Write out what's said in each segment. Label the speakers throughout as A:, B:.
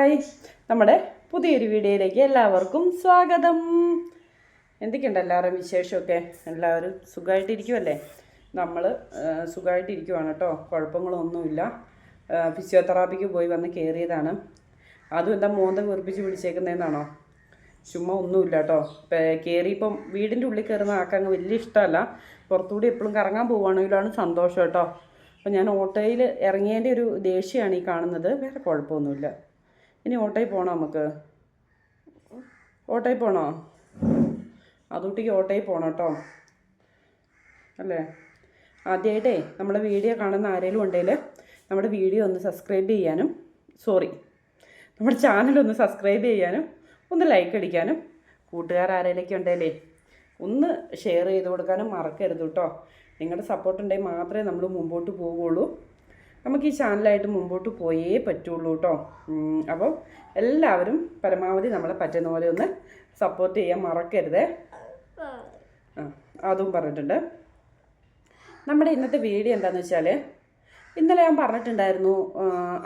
A: Hi. നമ്മുടെ പുതിയൊരു വീഡിയോയിലേക്ക് എല്ലാവർക്കും സ്വാഗതം. എന്തൊക്കെയുണ്ട് എല്ലാവരും വിശേഷമൊക്കെ? എല്ലാവരും സുഖമായിട്ടിരിക്കുമല്ലേ നമ്മൾ സുഖമായിട്ടിരിക്കുവാണ് കേട്ടോ. കുഴപ്പങ്ങളൊന്നുമില്ല. ഫിസിയോതെറാപ്പിക്ക് പോയി വന്ന് കയറിയതാണ്. അതും എന്താ മോന്ത വീർപ്പിച്ച് പിടിച്ചേക്കുന്നതെന്നാണോ ചുമ്മാ ഒന്നുമില്ല കേട്ടോ. കയറിയിപ്പം വീടിന്റെ ഉള്ളിൽ കയറുന്ന ആക്കങ്ങ് വലിയ ഇഷ്ടമല്ല. പുറത്തുകൂടി എപ്പോഴും കറങ്ങാൻ പോവുകയാണെങ്കിലാണ് സന്തോഷം കേട്ടോ. അപ്പം ഞാൻ ഓട്ടോയിൽ ഇറങ്ങിയതിന്റെ ഒരു ദേഷ്യമാണ് ഈ കാണുന്നത്. വേറെ കുഴപ്പമൊന്നുമില്ല. ഇനി ഓട്ടോയിൽ പോകണോ നമുക്ക്? ഓട്ടോയിൽ പോകണോ അതുകൂട്ടിക്ക് ഓട്ടോയിൽ പോകണം കേട്ടോ. അല്ലേ? ആദ്യമായിട്ടേ നമ്മുടെ വീഡിയോ കാണുന്ന ആരെങ്കിലും ഉണ്ടെങ്കിൽ നമ്മുടെ വീഡിയോ ഒന്ന് സബ്സ്ക്രൈബ് ചെയ്യാനും സോറി നമ്മുടെ ചാനൽ ഒന്ന് സബ്സ്ക്രൈബ് ചെയ്യാനും ഒന്ന് ലൈക്ക് അടിക്കാനും കൂട്ടുകാർ ആരെങ്കിലൊക്കെ ഉണ്ടെങ്കിലേ ഒന്ന് ഷെയർ ചെയ്ത് കൊടുക്കാനും മറക്കരുത് കേട്ടോ. നിങ്ങളുടെ സപ്പോർട്ട് ഉണ്ടെങ്കിൽ മാത്രമേ നമ്മൾ മുമ്പോട്ട് പോവുകയുള്ളൂ. നമുക്ക് ഈ ചാനലായിട്ട് മുമ്പോട്ട് പോയേ പറ്റുള്ളൂ കേട്ടോ അപ്പോൾ അപ്പം എല്ലാവരും പരമാവധി നമ്മളെ പറ്റുന്ന പോലെ ഒന്ന് സപ്പോർട്ട് ചെയ്യാൻ മറക്കരുതേ. ആ അതും പറഞ്ഞിട്ടുണ്ട്. നമ്മുടെ ഇന്നത്തെ വീഡിയോ എന്താണെന്ന് വെച്ചാൽ ഇന്നലെ ഞാൻ പറഞ്ഞിട്ടുണ്ടായിരുന്നു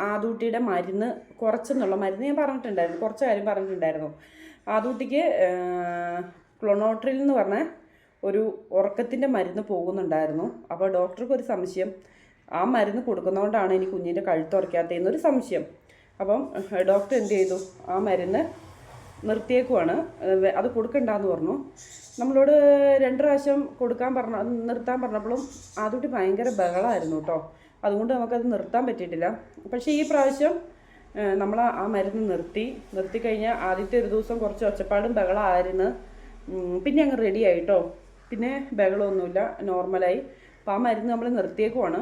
A: ആദൂട്ടിയുടെ മരുന്ന് കുറച്ചെന്നുള്ള മരുന്ന് ഞാൻ പറഞ്ഞിട്ടുണ്ടായിരുന്നു കുറച്ച് കാര്യം പറഞ്ഞിട്ടുണ്ടായിരുന്നു. ആദൂട്ടിക്ക് ക്ലൊണോട്രിൽ എന്ന് പറഞ്ഞ ഒരു ഉറക്കത്തിന്റെ മരുന്ന് പോകുന്നുണ്ടായിരുന്നു. അപ്പോൾ ഡോക്ടർക്ക് ഒരു സംശയം ആ മരുന്ന് കൊടുക്കുന്നതുകൊണ്ടാണ് ഇനി കുഞ്ഞിന്റെ കഴുത്തുറക്കാത്തതെന്നൊരു സംശയം. അപ്പം ഡോക്ടർ എന്ത് ചെയ്തു? ആ മരുന്ന് നിർത്തിയേക്കുവാണ്. അത് കൊടുക്കണ്ടെന്ന് പറഞ്ഞു. നമ്മളോട് രണ്ട് പ്രാവശ്യം കൊടുക്കാൻ പറഞ്ഞ നിർത്താൻ പറഞ്ഞപ്പോഴും ആദ്യമായിട്ട് ഭയങ്കര ബഹളമായിരുന്നു കേട്ടോ. അതുകൊണ്ട് നമുക്കത് നിർത്താൻ പറ്റിയിട്ടില്ല. പക്ഷേ ഈ പ്രാവശ്യം നമ്മൾ ആ മരുന്ന് നിർത്തി. നിർത്തി കഴിഞ്ഞാൽ ആദ്യത്തെ ഒരു ദിവസം കുറച്ച് ഒച്ചപ്പാടും ബഹളമായിരുന്നു. പിന്നെ അങ്ങ് റെഡി ആയിട്ടോ പിന്നെ ബഹളമൊന്നുമില്ല. നോർമലായി അപ്പോൾ ആ മരുന്ന് നമ്മൾ നിർത്തിയേക്കുവാണ്.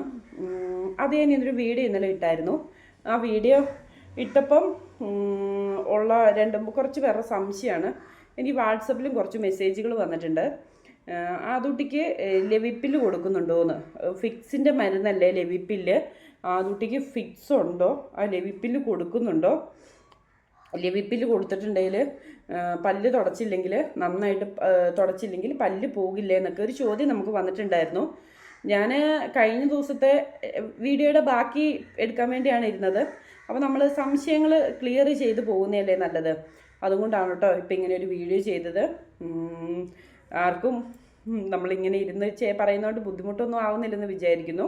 A: അത് ഞാൻ ഇതിനൊരു വീഡിയോ ഇന്നലെ ഇട്ടായിരുന്നു. ആ വീഡിയോ ഇട്ടപ്പം ഉള്ള രണ്ടും കുറച്ച് പേരുടെ സംശയമാണ്. എനിക്ക് വാട്സപ്പിലും കുറച്ച് മെസ്സേജുകൾ വന്നിട്ടുണ്ട്. ആദുട്ടിക്ക് ലെവിപ്പിൽ കൊടുക്കുന്നുണ്ടോയെന്ന് ഫിക്സിന്റെ മരുന്നല്ലേ ലെവിപ്പിൽ. ആദുട്ടിക്ക് ഫിക്സ് ഉണ്ടോ ആ ലെവിപ്പിൽ കൊടുക്കുന്നുണ്ടോ? ലെവിപ്പിൽ കൊടുത്തിട്ടുണ്ടെങ്കിൽ പല്ല് തുടച്ചില്ലെങ്കിൽ നന്നായിട്ട് തുടച്ചില്ലെങ്കിൽ പല്ല് പോകില്ലേ എന്നൊക്കെ ഒരു ചോദ്യം നമുക്ക് വന്നിട്ടുണ്ടായിരുന്നു. ഞാൻ കഴിഞ്ഞ ദിവസത്തെ വീഡിയോയുടെ ബാക്കി എടുക്കാൻ വേണ്ടിയാണ് ഇരുന്നത്. അപ്പോൾ നമ്മൾ സംശയങ്ങൾ ക്ലിയർ ചെയ്ത് പോകുന്നതല്ലേ നല്ലത്? അതുകൊണ്ടാണ് കേട്ടോ ഇപ്പം ഇങ്ങനെ ഒരു വീഡിയോ ചെയ്തത്. ആർക്കും നമ്മളിങ്ങനെ ഇരുന്ന് ചേ പറയുന്നതുകൊണ്ട് ബുദ്ധിമുട്ടൊന്നും ആവുന്നില്ലെന്ന് വിചാരിക്കുന്നു.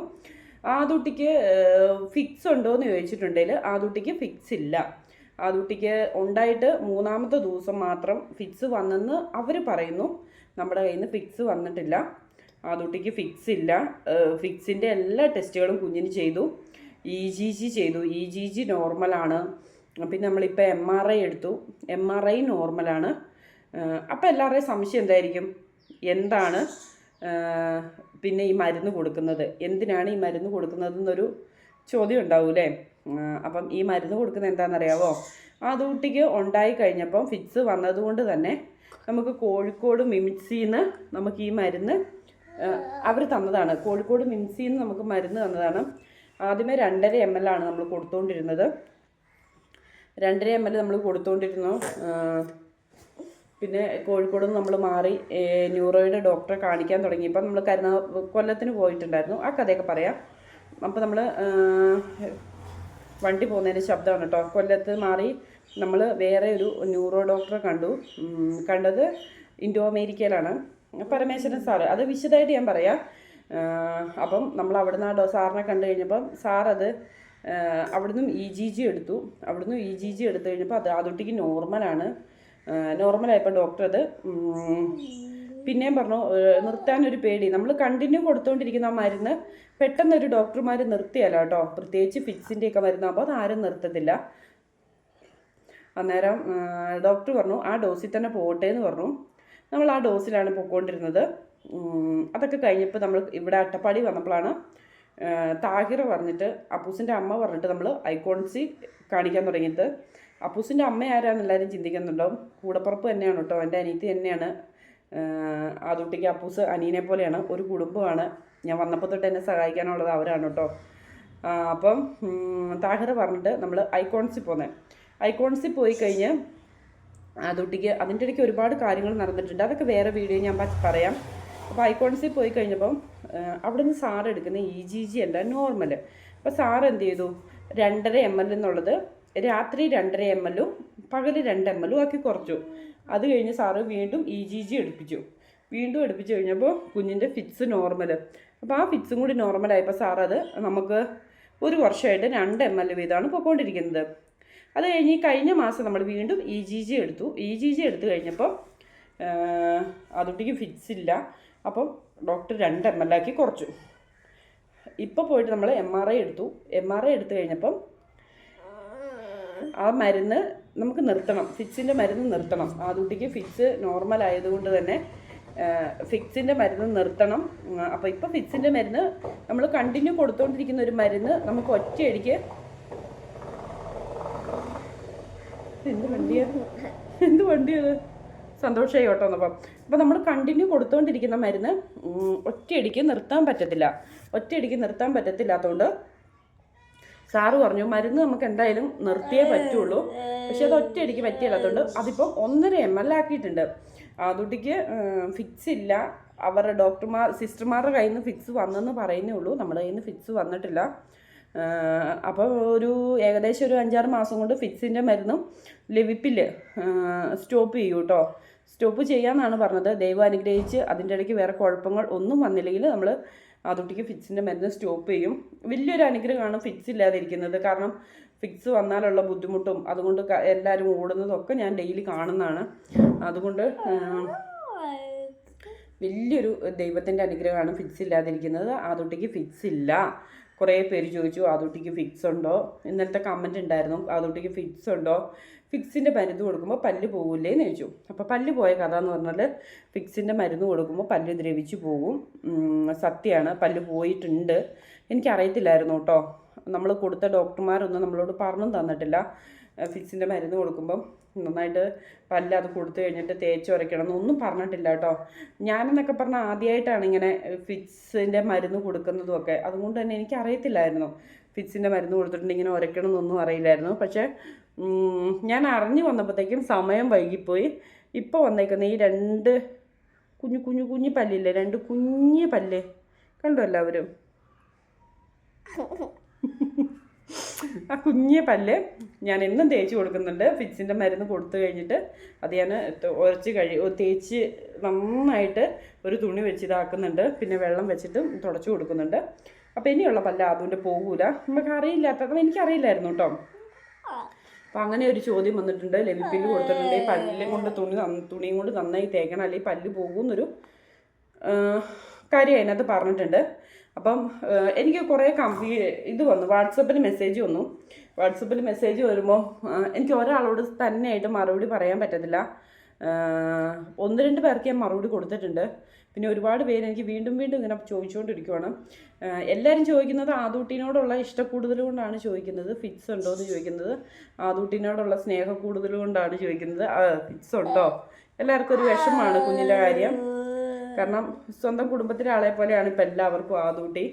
A: ആദുട്ടിക്ക് ഫിക്സ് ഉണ്ടോ എന്ന് ചോദിച്ചിട്ടുണ്ടെങ്കിൽ ആദുട്ടിക്ക് ഫിക്സ് ഇല്ല. ആദുട്ടിക്ക് ഉണ്ടായിട്ട് മൂന്നാമത്തെ ദിവസം മാത്രം ഫിക്സ് വന്നെന്ന് അവർ പറയുന്നു. നമ്മുടെ കയ്യിൽ നിന്ന് ഫിക്സ് വന്നിട്ടില്ല. ആദുട്ടിക്ക് ഫിക്സ് ഇല്ല. ഫിക്സിന്റെ എല്ലാ ടെസ്റ്റുകളും കുഞ്ഞിന് ചെയ്തു. ഇ ജി ജി ചെയ്തു. ഇ ജി ജി നോർമലാണ് പിന്നെ നമ്മളിപ്പോൾ എം ആർ ഐ എടുത്തു. എം ആർ ഐ നോർമലാണ് അപ്പോൾ എല്ലാവരുടെയും സംശയം എന്തായിരിക്കും? എന്താണ്? പിന്നെ ഈ മരുന്ന് കൊടുക്കുന്നത്? എന്തിനാണ് ഈ മരുന്ന് കൊടുക്കുന്നത് എന്നൊരു ചോദ്യം ഉണ്ടാവൂലേ അപ്പം ഈ മരുന്ന് കൊടുക്കുന്നത് എന്താണെന്നറിയാവോ? ആ കുട്ടിക്ക് ഉണ്ടായി കഴിഞ്ഞപ്പം ഫിക്സ് വന്നതുകൊണ്ട് തന്നെ നമുക്ക് കോഴിക്കോട് മിമിക്സിന്ന് നമുക്ക് ഈ മരുന്ന് അവർ തന്നതാണ്. കോഴിക്കോട് മിംസിന്ന് നമുക്ക് മരുന്ന് തന്നതാണ്. ആദ്യമേ രണ്ടര എം എൽ ആണ് നമ്മൾ കൊടുത്തുകൊണ്ടിരുന്നത് രണ്ടര എം എൽ നമ്മൾ കൊടുത്തുകൊണ്ടിരുന്നു പിന്നെ കോഴിക്കോട് നിന്ന് നമ്മൾ മാറി ന്യൂറോയുടെ ഡോക്ടറെ കാണിക്കാൻ തുടങ്ങിയപ്പോൾ നമ്മൾ കരുനാ കൊല്ലത്തിന് പോയിട്ടുണ്ടായിരുന്നു. ആ കഥയൊക്കെ പറയാം. അപ്പോൾ നമ്മൾ വണ്ടി പോകുന്നതിന്റെ ശബ്ദമാണ് കേട്ടോ. കൊല്ലത്ത് മാറി നമ്മൾ വേറെ ഒരു ന്യൂറോ ഡോക്ടറെ കണ്ടു. കണ്ടത് ഇൻഡോ അമേരിക്കയിലാണ്. പരമേശ്വരൻ സാറ് അത് വിശദമായിട്ട് ഞാൻ പറയാം. അപ്പം നമ്മൾ അവിടുന്ന് ആ സാറിനെ കണ്ടു കഴിഞ്ഞപ്പം ആ, അവിടുന്ന് ഇ ജി ജി എടുത്തു. അവിടുന്ന് ഇ ജി ജി എടുത്തു കഴിഞ്ഞപ്പോൾ അത് അതൊട്ടിക്ക് നോർമലാണ് നോർമലായപ്പോൾ ഡോക്ടർ അത് പിന്നെയും പറഞ്ഞു നിർത്താനൊരു പേടി. നമ്മൾ കണ്ടിന്യൂ കൊടുത്തുകൊണ്ടിരിക്കുന്ന ആ മരുന്ന് പെട്ടെന്നൊരു ഡോക്ടർമാർ നിർത്തിയല്ല കേട്ടോ പ്രത്യേകിച്ച് ഫിക്സിന്റെ ഒക്കെ മരുന്നാകുമ്പോൾ അത് ആരും നിർത്തത്തില്ല. അന്നേരം ഡോക്ടർ പറഞ്ഞു ആ ഡോസിൽ തന്നെ പോകട്ടെ എന്ന് പറഞ്ഞു. നമ്മൾ ആ ഡോസിലാണ് പോയിക്കൊണ്ടിരുന്നത്. അതൊക്കെ കഴിഞ്ഞപ്പോൾ നമ്മൾ ഇവിടെ അട്ടപ്പാടി വന്നപ്പോഴാണ് താഹിർ പറഞ്ഞിട്ട് അപ്പൂസിന്റെ അമ്മ പറഞ്ഞിട്ട് നമ്മൾ ഐക്കോൺസി കാണിക്കാൻ തുടങ്ങിയത് അപ്പൂസിന്റെ അമ്മ ആരാന്ന് എല്ലാവരും ചിന്തിക്കുന്നുണ്ടാവും കൂടപ്പുറപ്പ് തന്നെയാണ് കേട്ടോ. എന്റെ അനിയത്തി തന്നെയാണ്. ആദൂട്ടിക്ക് അപ്പൂസ് അനിയനെ പോലെയാണ്. ഒരു കുടുംബമാണ്. ഞാൻ വന്നപ്പോൾ തൊട്ട് എന്നെ സഹായിക്കാനുള്ളത് അവരാണ് കേട്ടോ. അപ്പം താഹിർ പറഞ്ഞിട്ട് നമ്മൾ ഐക്കോൺസിൽ പോന്നെ. ഐക്കോൺസിൽ പോയി കഴിഞ്ഞ് അതുട്ടിക്ക് അതിന്റെ ഇടയ്ക്ക് ഒരുപാട് കാര്യങ്ങൾ നടന്നിട്ടുണ്ട്. അതൊക്കെ വേറെ വീഡിയോ ഞാൻ പറയാം. അപ്പോൾ ഐക്കോൺസിൽ പോയി കഴിഞ്ഞപ്പം അവിടെ നിന്ന് സാർ എടുക്കുന്ന ഇ ജി ജി അല്ല നോർമൽ. അപ്പോൾ സാർ എന്ത് ചെയ്തു? രണ്ടര എം എൽ എന്നുള്ളത് രാത്രി രണ്ടര എം എല്ലും പകൽ രണ്ട് എം എല്ലും ആക്കി കുറച്ചു. അത് കഴിഞ്ഞ് സാറ് വീണ്ടും ഇ ജി ജി എടുപ്പിച്ചു. വീണ്ടും എടുപ്പിച്ചു കഴിഞ്ഞപ്പോൾ കുഞ്ഞിന്റെ ഫിറ്റ്സ് നോർമൽ. അപ്പോൾ ആ ഫിറ്റ്സും കൂടി നോർമലായപ്പോൾ സാർ നമുക്ക് ഒരു വർഷമായിട്ട് രണ്ട് എം എൽ വീതമാണ് പൊയ്ക്കൊണ്ടിരിക്കുന്നത്. അത് കഴിഞ്ഞ് കഴിഞ്ഞ മാസം നമ്മൾ വീണ്ടും ഇ ജി ജി എടുത്തു. ഇ ജി ജി എടുത്തു കഴിഞ്ഞപ്പോൾ അതുട്ടിക്ക് ഫിറ്റ്സ് ഇല്ല. അപ്പം ഡോക്ടർ രണ്ട് എം എൽ ആക്കി കുറച്ചു. ഇപ്പോൾ പോയിട്ട് നമ്മൾ എം ആർ ഐ എടുത്തു. എം ആർ ഐ എടുത്തു കഴിഞ്ഞപ്പം ആ മരുന്ന് നമുക്ക് നിർത്തണം. ഫിക്സിന്റെ മരുന്ന് നിർത്തണം. ആ കുട്ടിക്ക് ഫിക്സ് നോർമൽ ആയതുകൊണ്ട് തന്നെ ഫിക്സിന്റെ മരുന്ന് നിർത്തണം. അപ്പോൾ ഇപ്പോൾ ഫിക്സിന്റെ മരുന്ന് നമ്മൾ കണ്ടിന്യൂ കൊടുത്തുകൊണ്ടിരിക്കുന്ന ഒരു മരുന്ന് നമുക്ക് ഒറ്റയടിക്ക് എന്ത് വണ്ടിയാണ് എന്ത് വണ്ടിയത് സന്തോഷമായി കേട്ടോ എന്നപ്പം. അപ്പോൾ നമ്മൾ കണ്ടിന്യൂ കൊടുത്തുകൊണ്ടിരിക്കുന്ന മരുന്ന് ഒറ്റയടിക്ക് നിർത്താൻ പറ്റത്തില്ല. ഒറ്റയടിക്ക് നിർത്താൻ പറ്റത്തില്ലാത്തതുകൊണ്ട് സാറ് പറഞ്ഞു മരുന്ന് നമുക്ക് എന്തായാലും നിർത്തിയേ പറ്റുള്ളൂ. പക്ഷെ അത് ഒറ്റയടിക്ക് പറ്റിയില്ലാത്തതുകൊണ്ട് അതിപ്പം ഒന്നര എം എൽ ആക്കിയിട്ടുണ്ട്. അതുട്ടിക്ക് ഫിക്സ് ഇല്ല. അവരുടെ ഡോക്ടർമാർ സിസ്റ്റർമാരുടെ കയ്യിൽ നിന്ന് ഫിക്സ് വന്നെന്ന് പറയുന്നേ ഉള്ളൂ. നമ്മുടെ കയ്യിൽ നിന്ന് ഫിക്സ് വന്നിട്ടില്ല. അപ്പോൾ ഒരു ഏകദേശം ഒരു അഞ്ചാറ് മാസം കൊണ്ട് ഫിക്സിന്റെ മരുന്നും ലിവിപ്പിൽ സ്റ്റോപ്പ് ചെയ്യൂ കേട്ടോ സ്റ്റോപ്പ് ചെയ്യാമെന്നാണ് പറഞ്ഞത്. ദൈവം അനുഗ്രഹിച്ച് അതിന്റെ ഇടയ്ക്ക് വേറെ കുഴപ്പങ്ങൾ ഒന്നും വന്നില്ലെങ്കിൽ നമ്മൾ അതുട്ടിക്ക് ഫിക്സിന്റെ മരുന്ന് സ്റ്റോപ്പ് ചെയ്യും. വലിയൊരു അനുഗ്രഹമാണ് ഫിക്സ് ഇല്ലാതിരിക്കുന്നത്. കാരണം ഫിക്സ് വന്നാലുള്ള ബുദ്ധിമുട്ടും അതുകൊണ്ട് എല്ലാവരും ഓടുന്നതും ഒക്കെ ഞാൻ ഡെയിലി കാണുന്നതാണ്. അതുകൊണ്ട് വലിയൊരു ദൈവത്തിന്റെ അനുഗ്രഹമാണ് ഫിക്സ് ഇല്ലാതിരിക്കുന്നത്. ആദുട്ടിക്ക് ഫിക്സ് ഇല്ല. കുറേ പേര് ചോദിച്ചു ആദൂട്ടിക്ക് ഫിക്സ് ഉണ്ടോ? ഇന്നലത്തെ കമന്റ് ഉണ്ടായിരുന്നു ആദൂട്ടിക്ക് ഫിക്സ് ഉണ്ടോ? ഫിക്സിന്റെ മരുന്ന് കൊടുക്കുമ്പോൾ പല്ല് പോകില്ലേ എന്ന് ചോദിച്ചു. അപ്പോൾ പല്ല് പോയ കഥ എന്ന് പറഞ്ഞാൽ ഫിക്സിന്റെ മരുന്ന് കൊടുക്കുമ്പോൾ പല്ല് ദ്രവിച്ച് പോകും സത്യമാണ് പല്ല് പോയിട്ടുണ്ട്. എനിക്കറിയത്തില്ലായിരുന്നു കേട്ടോ. നമ്മൾ കൊടുത്ത ഡോക്ടർമാരൊന്നും നമ്മളോട് പറഞ്ഞു തന്നിട്ടില്ല. ഫിക്സിന്റെ മരുന്ന് കൊടുക്കുമ്പം നന്നായിട്ട് പല്ല് അത് കൊടുത്തു കഴിഞ്ഞിട്ട് തേച്ച് ഉരയ്ക്കണം എന്നൊന്നും പറഞ്ഞിട്ടില്ല കേട്ടോ. ഞാനെന്നൊക്കെ പറഞ്ഞ ആദ്യമായിട്ടാണ് ഇങ്ങനെ ഫിറ്റ്സിന്റെ മരുന്ന് കൊടുക്കുന്നതും ഒക്കെ. അതുകൊണ്ട് തന്നെ എനിക്ക് അറിയത്തില്ലായിരുന്നു ഫിറ്റ്സിന്റെ മരുന്ന് കൊടുത്തിട്ടുണ്ട് ഇങ്ങനെ ഉരയ്ക്കണം എന്നൊന്നും അറിയില്ലായിരുന്നു. പക്ഷേ ഞാൻ അറിഞ്ഞു വന്നപ്പോഴത്തേക്കും സമയം വൈകിപ്പോയി. ഇപ്പോൾ വന്നേക്കുന്ന ഈ രണ്ട് കുഞ്ഞു കുഞ്ഞു കുഞ്ഞു പല്ലില്ലേ രണ്ട് കുഞ്ഞു പല്ല്. കണ്ടു എല്ലാവരും? ആ കുഞ്ഞ് പല്ല് ഞാൻ എന്നും തേച്ച് കൊടുക്കുന്നുണ്ട്. ഫിക്സിന്റെ മരുന്ന് കൊടുത്തു കഴിഞ്ഞിട്ട് അത് ഞാൻ ഉരച്ച് കഴി തേച്ച് നന്നായിട്ട് ഒരു തുണി വെച്ച് ഇതാക്കുന്നുണ്ട്. പിന്നെ വെള്ളം വെച്ചിട്ട് തുടച്ചു കൊടുക്കുന്നുണ്ട്. അപ്പോൾ ഇനിയുള്ള പല്ല അതുകൊണ്ട് പോകൂല നമുക്ക് അറിയില്ലാത്തത് എനിക്കറിയില്ലായിരുന്നു കേട്ടോ. അപ്പം അങ്ങനെ ഒരു ചോദ്യം വന്നിട്ടുണ്ട്. ലെവിപ്പിൽ കൊടുത്തിട്ടുണ്ട്. ഈ പല്ലും കൊണ്ട് തുണി തുണിയും കൊണ്ട് നന്നായി തേക്കണം. അല്ലെങ്കിൽ പല്ല് പോകുമെന്നൊരു കാര്യം അതിനകത്ത് പറഞ്ഞിട്ടുണ്ട്. അപ്പം എനിക്ക് കുറേ കമ്പി ഇത് വന്നു. വാട്സപ്പിൽ മെസ്സേജ് വന്നു. വാട്സപ്പിൽ മെസ്സേജ് വരുമ്പോൾ എനിക്ക് ഒരാളോട് തന്നെയായിട്ട് മറുപടി പറയാൻ പറ്റത്തില്ല. ഒന്ന് രണ്ട് പേർക്ക് ഞാൻ മറുപടി കൊടുത്തിട്ടുണ്ട്. പിന്നെ ഒരുപാട് പേര് എനിക്ക് വീണ്ടും വീണ്ടും ഇങ്ങനെ ചോദിച്ചുകൊണ്ടിരിക്കുവാണ്. എല്ലാവരും ചോദിക്കുന്നത് ആദൂട്ടിനോടുള്ള ഇഷ്ടക്കൂടുതൽ കൊണ്ടാണ് ചോദിക്കുന്നത്. ഫിറ്റ്സ് ഉണ്ടോ എന്ന് ചോദിക്കുന്നത്. ആദൂട്ടിനോടുള്ള സ്നേഹക്കൂടുതൽ കൊണ്ടാണ് ചോദിക്കുന്നത്. ഫിറ്റ്സ് ഉണ്ടോ? എല്ലാവർക്കും ഒരു വിഷമമാണ് കുഞ്ഞിന്റെ കാര്യം. കാരണം സ്വന്തം കുടുംബത്തിലെ ആളെ പോലെയാണ് ഇപ്പം എല്ലാവർക്കും ആദൂട്ടി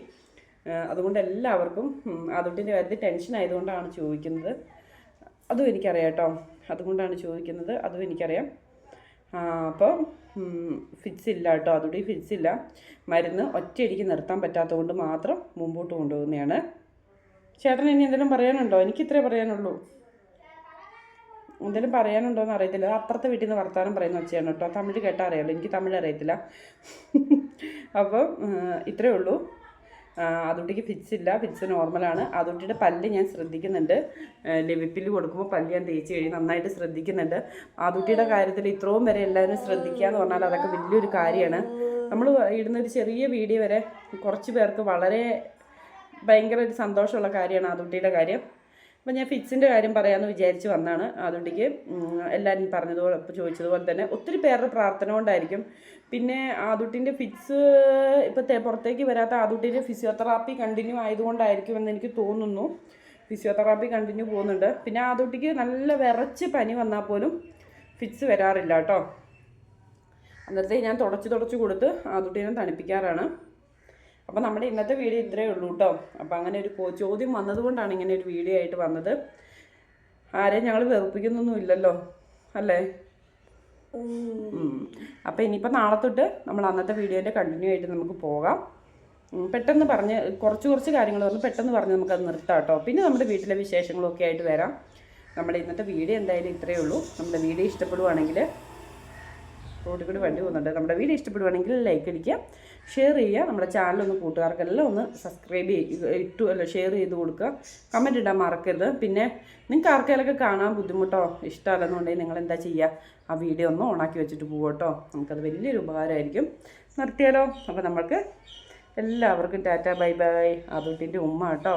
A: അതുകൊണ്ട് എല്ലാവർക്കും ആദൂട്ടിന്റെ കാര്യത്തിൽ ടെൻഷൻ ആയതുകൊണ്ടാണ് ചോദിക്കുന്നത്. അതും എനിക്കറിയാം കേട്ടോ. അതുകൊണ്ടാണ് ചോദിക്കുന്നത്. അതും എനിക്കറിയാം. അപ്പോൾ ഫിറ്റ്സ് ഇല്ല കേട്ടോ. അതുകൂടി ഫിറ്റ്സ് ഇല്ല. മരുന്ന് ഒറ്റയടിക്ക് നിർത്താൻ പറ്റാത്തതുകൊണ്ട് മാത്രം മുമ്പോട്ട് കൊണ്ടുപോകുന്നതാണ്. ചേട്ടൻ ഇനി എന്തെങ്കിലും പറയാനുണ്ടോ? എനിക്ക് ഇത്രേ പറയാനുള്ളൂ. എന്തെങ്കിലും പറയാനുണ്ടോ എന്ന് അറിയത്തില്ല അപ്പുറത്തെ വീട്ടിൽ നിന്ന് വർത്താനം പറയുന്ന വെച്ചാണ് കേട്ടോ. തമിഴ് കേട്ടാൽ അറിയാമല്ലോ എനിക്ക് തമിഴ് അറിയത്തില്ല. അപ്പോൾ ഇത്രയേ ഉള്ളൂ. അതുട്ടിക്ക് ഫിറ്റ്സ് ഇല്ല. ഫിറ്റ്സ് നോർമലാണ് അതുട്ടിയുടെ പല്ല് ഞാൻ ശ്രദ്ധിക്കുന്നുണ്ട്. ലിവിപ്പിൽ കൊടുക്കുമ്പോൾ പല്ല് ഞാൻ തേച്ച് കഴിഞ്ഞ് നന്നായിട്ട് ശ്രദ്ധിക്കുന്നുണ്ട്. അതുട്ടിയുടെ കാര്യത്തിൽ ഇത്രയും വരെ എല്ലാവരും ശ്രദ്ധിക്കുക എന്ന് പറഞ്ഞാൽ അതൊക്കെ വലിയൊരു കാര്യമാണ്. നമ്മൾ ഇടുന്ന ഒരു ചെറിയ വീഡിയോ വരെ കുറച്ച് പേർക്ക് വളരെ ഭയങ്കര ഒരു സന്തോഷമുള്ള കാര്യമാണ് അതുട്ടിയുടെ കാര്യം. അപ്പം ഞാൻ ഫിറ്റ്സിന്റെ കാര്യം പറയാമെന്ന് വിചാരിച്ച് വന്നാണ്. അതുകൊണ്ടേക്ക് എല്ലാവരും പറഞ്ഞതുപോലെ ചോദിച്ചതുപോലെ തന്നെ ഒത്തിരി പേരുടെ പ്രാർത്ഥന കൊണ്ടായിരിക്കും. പിന്നെ ആദുട്ടിന്റെ ഫിക്സ് ഇപ്പോൾ പുറത്തേക്ക് വരാത്ത ആദുട്ടിന്റെ ഫിസിയോതെറാപ്പി കണ്ടിന്യൂ ആയതുകൊണ്ടായിരിക്കും എന്ന് എനിക്ക് തോന്നുന്നു. ഫിസിയോതെറാപ്പി കണ്ടിന്യൂ പോകുന്നുണ്ട്. പിന്നെ ആദുട്ടിക്ക് നല്ല വിറച്ച് പനി വന്നാൽ പോലും ഫിക്സ് വരാറില്ല കേട്ടോ. അന്നേരത്തെ ഞാൻ തുടച്ച് തുടച്ച് കൊടുത്ത് ആദുട്ടിനെ തണുപ്പിക്കാറാണ്. അപ്പോൾ നമ്മുടെ ഇന്നത്തെ വീഡിയോ ഇത്രയേ ഉള്ളൂ കേട്ടോ അപ്പോൾ അങ്ങനെ ഒരു ചോദ്യം വന്നതുകൊണ്ടാണ് ഇങ്ങനെ ഒരു വീഡിയോ ആയിട്ട് വന്നത്. ആരെയും ഞങ്ങൾ വെറുപ്പിക്കുന്നൊന്നും ഇല്ലല്ലോ അല്ലേ? അപ്പോൾ ഇനിയിപ്പോൾ നാളെ തൊട്ട് നമ്മൾ അന്നത്തെ വീഡിയോന്റെ കണ്ടിന്യൂ ആയിട്ട് നമുക്ക് പോകാം. പെട്ടെന്ന് പറഞ്ഞ് കുറച്ച് കുറച്ച് കാര്യങ്ങൾ പറഞ്ഞ് പെട്ടെന്ന് പറഞ്ഞ് നമുക്കത് നിർത്താം കേട്ടോ പിന്നെ നമ്മുടെ വീട്ടിലെ വിശേഷങ്ങളൊക്കെ ആയിട്ട് വരാം. നമ്മുടെ ഇന്നത്തെ വീഡിയോ എന്തായാലും ഇത്രയേ ഉള്ളൂ. നമ്മുടെ വീഡിയോ ഇഷ്ടപ്പെടുവാണെങ്കിൽ റോഡിൽ കൂടി വണ്ടി പോകുന്നുണ്ട്. നമ്മുടെ വീഡിയോ ഇഷ്ടപ്പെടുവാണെങ്കിൽ ലൈക്ക് അടിക്കുക. ഷെയർ ചെയ്യുക. നമ്മുടെ ചാനൽ ഒന്ന് കൂട്ടുകാർക്കെല്ലാം ഒന്ന് സബ്സ്ക്രൈബ് ഇട്ടു അല്ല ഷെയർ ചെയ്ത് കൊടുക്കുക. കമന്റ് ഇടാൻ മറക്കരുത്. പിന്നെ നിങ്ങൾക്ക് ആർക്കെങ്കിലൊക്കെ കാണാൻ ബുദ്ധിമുട്ടോ ഇഷ്ടമല്ലെന്നുണ്ടെങ്കിൽ നിങ്ങൾ എന്താ ചെയ്യുക? ആ വീഡിയോ ഒന്ന് ഓണാക്കി വെച്ചിട്ട് പോകട്ടോ നമുക്കത് വലിയൊരു ഉപകാരമായിരിക്കും. നിർത്തിയാലോ? അപ്പോൾ നമ്മൾക്ക് എല്ലാവർക്കും ടാറ്റ ബൈ ബൈ. അതുട്ടിന്റെ ഉമ്മ കേട്ടോ.